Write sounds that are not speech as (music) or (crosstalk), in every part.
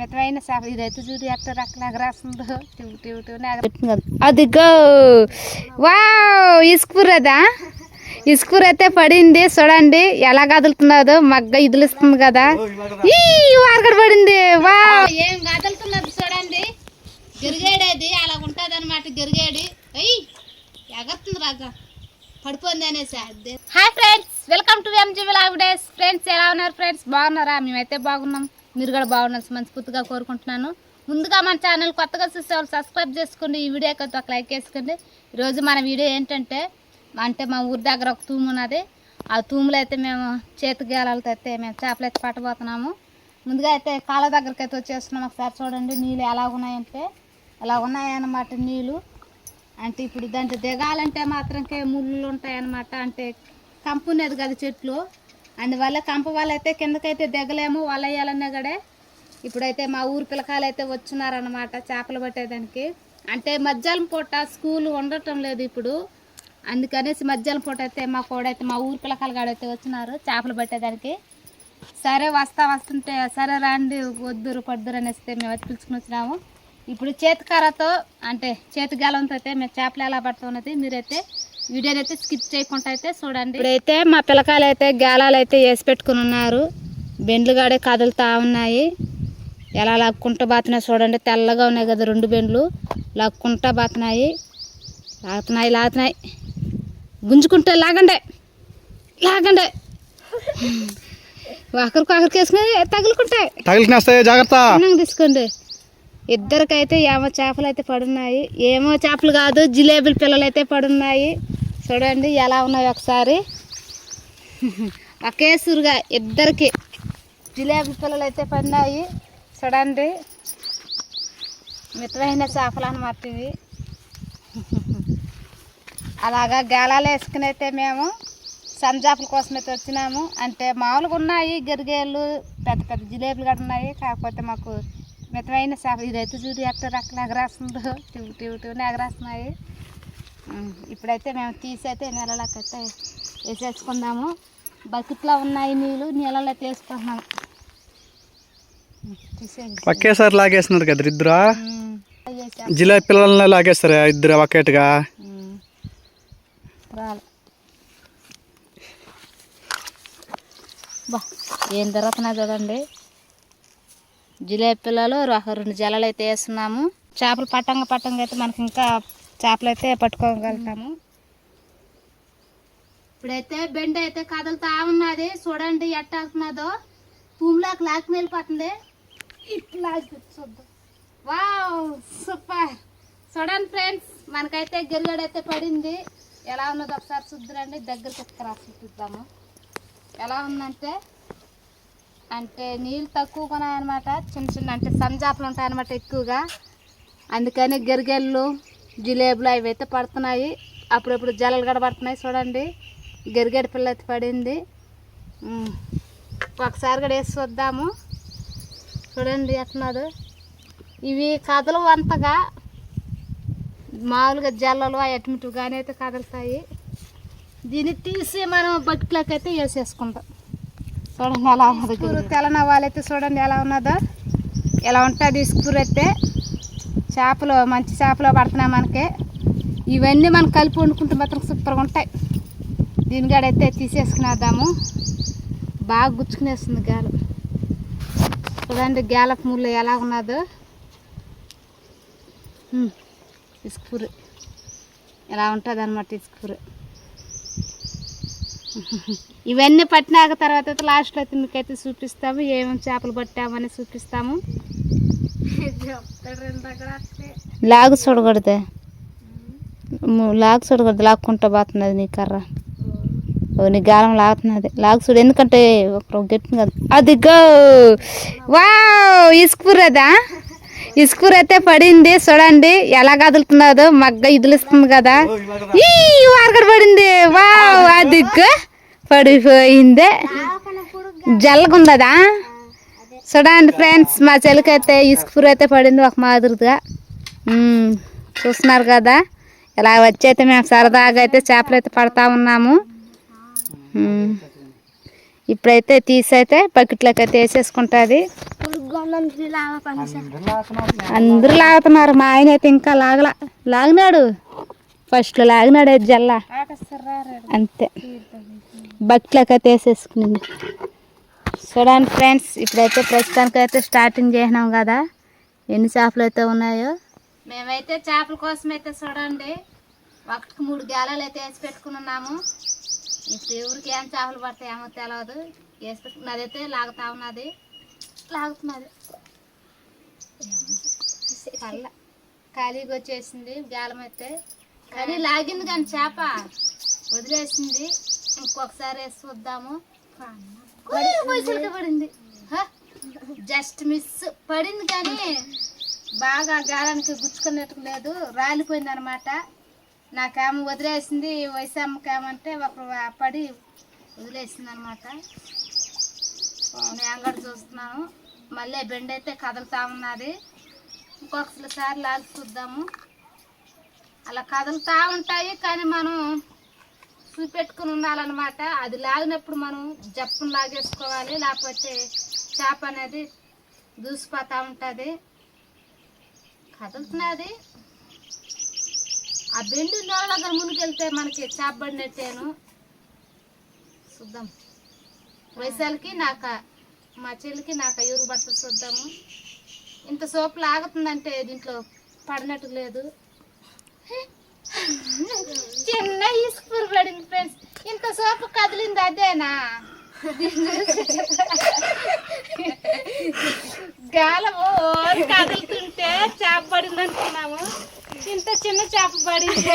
మితమైన చేప ఇదైతే చూడు ఎట్ట రక్కలాగా రాస్తుందో టివ్ టివ్ టివ్ అదిగో. వా ఇసుకూరదా ఇసుకూర అయితే పడింది. చూడండి ఎలా కదులుతున్నదో. మగ్గ ఇదులుస్తుంది కదా. ఈ వారగడ పడింది. వా ఏం కదులుతున్నది చూడండి. గిరిగేడేది. అలా ఉంటుంది అనమాట గిరిగేడి. అయ్యి ఎగరుతుంది రాగా పడిపోయింది అనేసి hi friends welcome to MG vlog days friends ఎలా ఉన్నారు ఫ్రెండ్స్? బాగున్నారా? మేమైతే బాగున్నాం. మీరు కూడా బాగుండాలి మనస్ఫూర్తిగా కోరుకుంటున్నాను. ముందుగా మన ఛానల్ కొత్తగా చూసే వాళ్ళు సబ్స్క్రైబ్ చేసుకోండి. ఈ వీడియోకి ఒక లైక్ వేసుకోండి. ఈరోజు మన వీడియో ఏంటంటే అంటే మా ఊరి దగ్గర ఒక తూము ఉన్నది. ఆ తూములో అయితే మేము చేతిగేలాలతో అయితే మేము చేపలు అయితే పట్టబోతున్నాము. ముందుగా అయితే కాళ్ళ దగ్గరికి అయితే వచ్చేస్తున్నాం. ఒకసారి చూడండి నీళ్ళు ఎలా ఉన్నాయంటే ఎలా ఉన్నాయన్నమాట నీళ్ళు. అంటే ఇప్పుడు దాంట్లో దిగాలంటే మాత్రంకే ముళ్ళు ఉంటాయన్నమాట. అంటే కంపునేది కదా చెట్లు. అందువల్ల కంప వాళ్ళైతే కిందకైతే దిగలేము వల వేయాలన్నా కూడా. ఇప్పుడైతే మా ఊరు పిల్లకాయలు అయితే వచ్చినారనమాట చేపలు పట్టేదానికి. అంటే మధ్యాహ్నం పూట స్కూల్ ఉండటం లేదు ఇప్పుడు. అందుకనేసి మధ్యాహ్నం పూట అయితే మా కోడైతే మా ఊరు పిల్లకాయలు కాడైతే వచ్చినారు చేపలు పట్టేదానికి. సరే వస్తా వస్తుంటే సరే రండి వద్దురు పడ్దురు అనేస్తే మేము అయితే పిలుచుకుని వచ్చినాము. ఇప్పుడు చేతికారతో అంటే చేతి గాలంతో అయితే మేము చేపలు ఎలా పడుతున్నది మీరైతే వీడియోని అయితే స్కిప్ చేయకుండా అయితే చూడండి. ఇప్పుడైతే మా పిల్లకాయలు అయితే గేలాలు అయితే వేసి పెట్టుకుని ఉన్నారు. బెండ్లు గాడే కదులుతా ఉన్నాయి. ఎలా లాక్కుంటూ బాతున్నాయి చూడండి. తెల్లగా ఉన్నాయి కదా రెండు బెండ్లు. లాక్కుంటా బాతున్నాయి. లాగుతున్నాయి లాగుతున్నాయి. గుంజుకుంటే లాగండే. లాగండే. (laughs) ఒకరికి ఒకరికి వేసుకుని తగులుకుంటాయి. తగిలినేస్తాయి జాగ్రత్త. తీసుకోండి. ఇద్దరికైతే ఏమో చేపలు అయితే పడున్నాయి. ఏమో చేపలు కాదు జిలేబీల పిల్లలు అయితే పడున్నాయి. చూడండి ఎలా ఉన్నాయి ఒకసారి. (laughs) ఒకే సురుగా ఇద్దరికి జిలేబీ పిల్లలు అయితే పడినాయి చూడండి. మితమైన చేపలు అన్నమాట ఇవి. (laughs) అలాగా గాలాలు వేసుకుని అయితే మేము సంజాపుల కోసం అయితే వచ్చినాము. అంటే మామూలుగా ఉన్నాయి గరిగేళ్ళు పెద్ద పెద్ద జిలేబీలు కూడా ఉన్నాయి. కాకపోతే మాకు మితమైన చేప ఇదైతే చూడు ఎట్ట రక్కలు ఎగరేస్తుందో టివ్ టివ్ టివ్ ఎగరేస్తున్నాయి. ఇప్పుడైతే మేము తీసైతే నీళ్ళలోకైతే వేసేసుకుందాము. బకెట్లో ఉన్నాయి నీళ్ళు నీళ్ళలో అయితే వేసుకుంటున్నాము ఒకేసారి లాగేస్తున్నారు కదా ఇద్దరు. జిలేబీ పిల్లల్ని లాగేస్తారు ఇద్దరు ఒకేటిగా ఏం దొరుకుతున్నా చూడండి. జిలేబీ పిల్లలు ఒక రెండు జలలు అయితే వేస్తున్నాము. చేపలు పట్టంగా పట్టంగా అయితే మనకి ఇంకా చేపలు అయితే పట్టుకోగలుగుతాము ఇప్పుడైతే బెండ అయితే కదులుతా ఉన్నది. చూడండి ఎట్ట వెళ్తున్నదో భూమిలోకి లాక్కుని వెళ్ళిపోతుంది. ఇట్లా చూద్దాం. Wow super. చూడండి ఫ్రెండ్స్ మనకైతే గిరిగడ అయితే పడింది. ఎలా ఉన్నదో ఒకసారి చూద్దురండి. దగ్గరికి ఎక్కరా చూపిద్దాము ఎలా ఉందంటే అంటే నీళ్ళు తక్కువగా ఉన్నాయన్నమాట చిన్న చిన్న అంటే సంజాపలు ఉంటాయన్నమాట ఎక్కువగా. అందుకని గిరిగెళ్ళు జిలేబులు అవి అయితే పడుతున్నాయి. అప్పుడప్పుడు జలలు కూడా పడుతున్నాయి చూడండి. గిరిగెడ పిల్ల అయితే పడింది. ఒకసారి కూడా వేసి చూద్దాము. చూడండి ఎట్లున్నదో ఇవి కథలు అంతగా. మామూలుగా జల్లలు అటుమిటుగానే అయితే కదులుతాయి. దీన్ని తీసి మనం బకెట్లోకి అయితే వేసేసుకుంటాం. చూడండి ఎలా ఉన్నది తెలన వాళ్ళైతే చూడండి ఎలా ఉన్నదో. ఎలా ఉంటుంది స్కూర్ అయితే. చేపలు మంచి చేపలు పడుతున్నాయి మనకి. ఇవన్నీ మనం కలిపి వండుకుంటే మాత్రం సూపర్గా ఉంటాయి. దీని కాడైతే తీసేసుకునేద్దాము. బాగా గుచ్చుకునేస్తుంది గాలు. చూడండి గ్యాలప్ ముళ్ళు ఎలా ఉన్నదో. ఉమ్, ఇసుకూరు. ఎలా ఉంటుంది అనమాట ఇసుకూరు. ఇవన్నీ పట్టినాక తర్వాత అయితే లాస్ట్లో అయితే మీకైతే చూపిస్తాము ఏమేమి చేపలు పట్టామని చూపిస్తాము. లాగు చూడకూడదే లాగు చూడకూడదు లాక్కుంటా పోతున్నది నీ కర్ర. ఓ నీ గాలం లాగుతున్నది. లాగు చూడు ఎందుకంటే ఒక గట్టి కదా. అదిగో వా ఇసుకురదా ఇసుకూర అయితే పడింది. చూడండి ఎలా కదులుతున్నదో మగ్గ ఇదిలిస్తుంది కదా. ఈ వారగడ పడింది. వా అదిగో పడిపోయిందే. జల్లగుందదా చూడండి ఫ్రెండ్స్ మా చెలికైతే ఇసుకూర అయితే పడింది ఒక మాదిరిగా. చూస్తున్నారు కదా? ఇలా వచ్చి అయితే మేము సరదాగా అయితే చేపలు అయితే పడతా ఉన్నాము. ఇప్పుడైతే తీసి అయితే బకెట్లోకి అయితే వేసేసుకుంటుంది. అందరూ లాగుతున్నారు. మా ఆయన అయితే ఇంకా లాగలా లాగినాడు. ఫస్ట్లో లాగినాడు అది జల్ల. అంతే. బట్టలకి అయితే చూడండి ఫ్రెండ్స్ ఇప్పుడైతే ప్రస్తుతానికైతే స్టార్టింగ్ చేసినాం కదా. ఎన్ని చేపలు అయితే ఉన్నాయో. మేమైతే చేపల కోసం అయితే చూడండి ఒకటికి మూడు గేలాలు అయితే వేసి పెట్టుకున్నాము ఇప్పుడు ఎవరికి ఏం చేపలు పడతాయేమో తెలియదు వేసి పెట్టుకున్నది అయితే లాగుతా ఉన్నది. లాగుతున్నది. పల్ల ఖాళీగా వచ్చేసింది గాలం అయితే. కానీ లాగింది కానీ చేప వదిలేసింది. ఇంకొకసారి వేసి చూద్దాము. పడింది. Just miss. పడింది కానీ బాగా గాలానికి గుచ్చుకున్నట్టు లేదు. రాలిపోయింది అనమాట నాకేమో వదిలేసింది. వయసమ్మకేమంటే ఒక పడి వదిలేసింది అనమాట నేను అంగడి చూస్తున్నాను. మళ్ళీ బెండ్ అయితే కదులుతా ఉన్నది. ఇంకొకసారి లాగి చూద్దాము. అలా కదులుతూ ఉంటాయి కానీ మనం చూపెట్టుకుని ఉండాలన్నమాట. అది లాగినప్పుడు మనం జప్పును లాగేసుకోవాలి. లేకపోతే చేప అనేది దూసిపోతూ ఉంటుంది. కదులుతున్నది ఆ బెండు నీళ్ళ దగ్గర మునికెళ్తే మనకి చేప పడినట్టేను. చూద్దాం. వయసాలకి నాకు మా చెల్లికి నాకు ఎవరు బట్టలు చూద్దాము ఇంత సోపు లాగుతుందంటే దీంట్లో పడినట్టు లేదు. చిన్న ఇసుకూరు పడింది ఫ్రెండ్స్ ఇంత సోపు కదిలింది అదేనా? గాలము కదులుతుంటే చేప పడింది అనుకున్నాము. ఇంత చిన్న చేప పడింది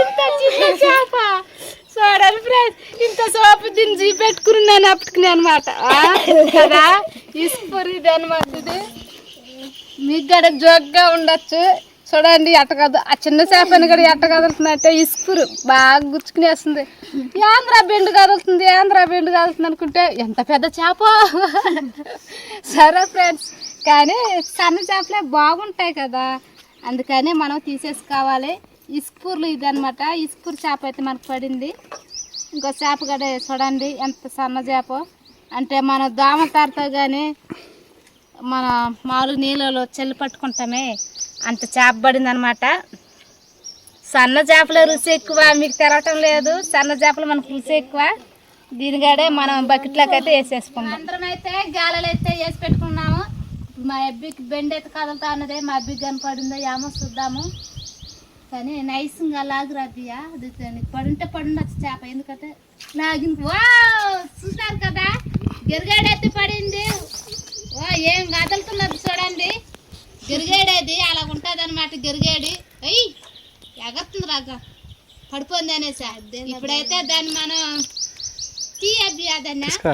ఇంత చిన్న చేప చూడండి ఫ్రెండ్స్ ఇంత సోపు దించి పెట్టుకున్నాను అప్పటికి అనమాట కదా? ఇసుపూరి ఇది అనమాట ఇది. మీకు గడ జోక్గా ఉండొచ్చు. చూడండి ఎట్ట కదు ఆ చిన్న చేపని కూడా ఎట్ట కదులుతుందంటే ఇసుకురు బాగా గుచ్చుకునేస్తుంది. ఆంధ్ర బెండు కదులుతుంది ఆంధ్ర బెండు కదులుతుంది అనుకుంటే ఎంత పెద్ద చేప? సరే ఫ్రెండ్స్. కానీ సన్న చేపలే బాగుంటాయి కదా. అందుకని మనం తీసేసుకోవాలి. ఇసుకూర్లు ఇది అనమాట ఇసుకూరు చేప అయితే మనకు పడింది. ఇంకో చేప కూడా చూడండి ఎంత సన్న చేప. అంటే మన దోమ తారతో కానీ మన మామూలు నీళ్ళలో చెల్లి పట్టుకుంటామే అంత చేప పడిందనమాట. సన్న చేపల రుచి ఎక్కువ మీకు తెరవటం లేదు. సన్న చేపలు మనకు రుచి ఎక్కువ. దీనిగాడే మనం బకెట్లోకి అయితే వేసేసుకున్నాం అందరం అయితే గాలలు అయితే వేసి పెట్టుకున్నాము. మా అబ్బికి బెండ్ అయితే కదులుతా ఉన్నదే మా అబ్బికి కనపడిందో ఏమో చూద్దాము. కానీ నైస్గా లాగురాదియా అది నీకు పడుంటే పడుండొచ్చు చేప. ఎందుకంటే లాగింది వా చూసారు కదా? గిరిగాడైతే పడింది. ఓ ఏం కదులుతున్నది చూడండి. గిరిగేడేది అలా ఉంటుంది అనమాట గిరిగేడి. అయ్యి ఎగస్తుంది రాక పడిపోయింది అనేసి. ఇప్పుడైతే దాన్ని మనం తీ అబ్బి అదన్నా ఇసుక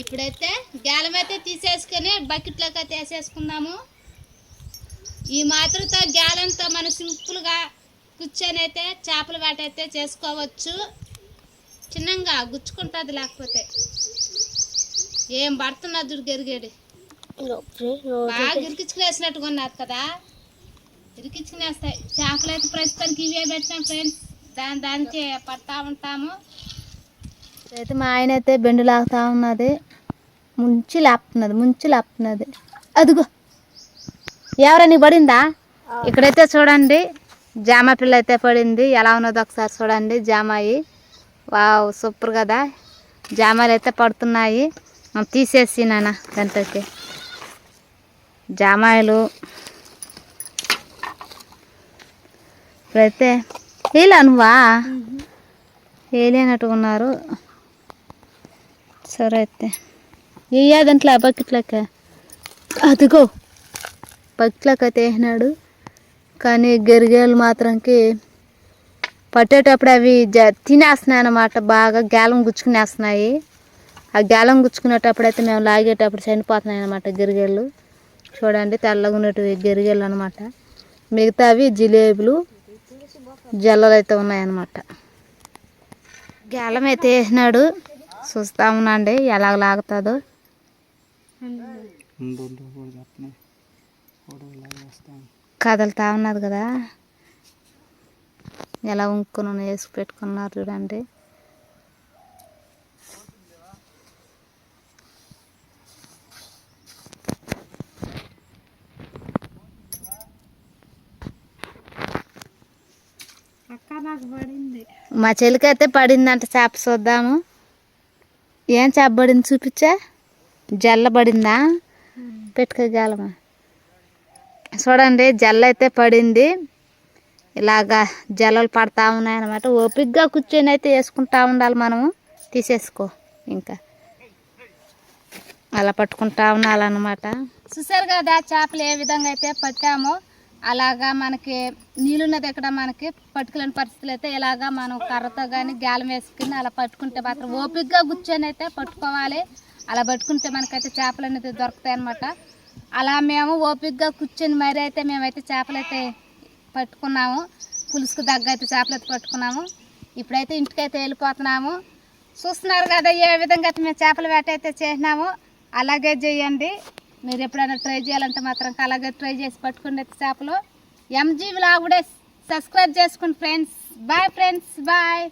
ఇప్పుడైతే గ్యాలం అయితే తీసేసుకొని బకెట్లోకి అయితే వేసేసుకుందాము. ఈ మాత్రతో గ్యాలంతో మనం సింపుల్గా కూర్చొని అయితే చేపల వేట అయితే చేసుకోవచ్చు. చిన్నగా గుచ్చుకుంటుంది లేకపోతే. ఏం పడుతున్నది చూడు గెరిగేడి. బాగా ఇరికించుకునేసినట్టుగా ఉన్నారు కదా. ఇరికించుకునేస్తాయి చేపలు అయితే ప్రస్తుతానికి ఇవే పెట్టాం ఫ్రెండ్స్. దాని దానికి పడతా ఉంటాము. అయితే మా ఆయన అయితే బెండు లాగుతా ఉన్నది. ముంచి లేపుతున్నది ముంచి లేపుతున్నది. అదిగో. ఎవరని పడిందా? ఇక్కడైతే చూడండి. జామ పిల్ల అయితే పడింది. ఎలా ఉన్నదో ఒకసారి చూడండి. జామాయి వావ్ సూపర్ కదా. జామాలు అయితే పడుతున్నాయి. మనం తీసేసి నాన్న గంటకి. జామాయిలు. ఇప్పుడైతే ఇలా నువ్వా? ఉన్నారు. సరే అయితే. వెయ్యా దాంట్లో బకెట్లకే? అదిగో. బకెట్లకైతే వేసినాడు. కానీ గరిగేలు మాత్రంకి పట్టేటప్పుడు అవి జ తినేస్తున్నాయి అన్నమాట బాగా గాలం గుచ్చుకునేస్తున్నాయి. ఆ గాలం గుచ్చుకునేటప్పుడు అయితే మేము లాగేటప్పుడు చనిపోతున్నాయి అన్నమాట గిరిగేళ్ళు చూడండి తెల్లగా ఉన్నటువంటి గిరిగేళ్ళు అనమాట మిగతావి జిలేబులు జల్లలు అయితే ఉన్నాయన్నమాట. గేలం అయితే వేసినాడు. చూస్తా ఉన్నాండి ఎలాగ లాగుతుందో. ఉండు, కదులుతా ఉన్నది కదా. ఎలా ఉంకుని వేసి పెట్టుకున్నారు చూడండి. మా చెల్లికైతే పడిందంట చేప చూద్దాము. ఏం చేప పడింది చూపించా? జల్ల పడిందా? పెట్టుకోగలమా చూడండి జల్ల అయితే పడింది. ఇలాగా జల్లలు పడతా ఉన్నాయన్నమాట. ఓపిగ్గా కూర్చొని అయితే వేసుకుంటా ఉండాలి మనము. తీసేసుకో ఇంకా. అలా పట్టుకుంటా ఉండాలన్నమాట. చూసారు కదా చేపలు ఏ విధంగా అయితే పట్టామో అలాగా మనకి నీళ్ళున్న దగ్గర మనకి పట్టుకోలేని పరిస్థితులు అయితే ఇలాగా మనం కర్రతో కానీ గాలం వేసుకుని అలా పట్టుకుంటే మాత్రం ఓపిగ్గా కూర్చొని అయితే పట్టుకోవాలి. అలా పట్టుకుంటే మనకైతే చేపలు అనేది దొరుకుతాయి అన్నమాట అలా మేము ఓపిగ్గా కూర్చొని మరీ అయితే మేమైతే చేపలైతే పట్టుకున్నాము. పులుసుకు దగ్గ అయితే చేపలైతే పట్టుకున్నాము. ఇప్పుడైతే ఇంటికైతే వెళ్ళిపోతున్నాము. చూస్తున్నారు కదా ఏ విధంగా అయితే మేము చేపల వేట అయితే చేసినాము. అలాగే చేయండి. మీరు ఎప్పుడైనా ట్రై చేయాలంటే మాత్రం అలాగే ట్రై చేసి పట్టుకునే చేపలు. ఎంజీ వ్లాగ్ కూడా సబ్స్క్రైబ్ చేసుకోండి ఫ్రెండ్స్ బాయ్ ఫ్రెండ్స్ బాయ్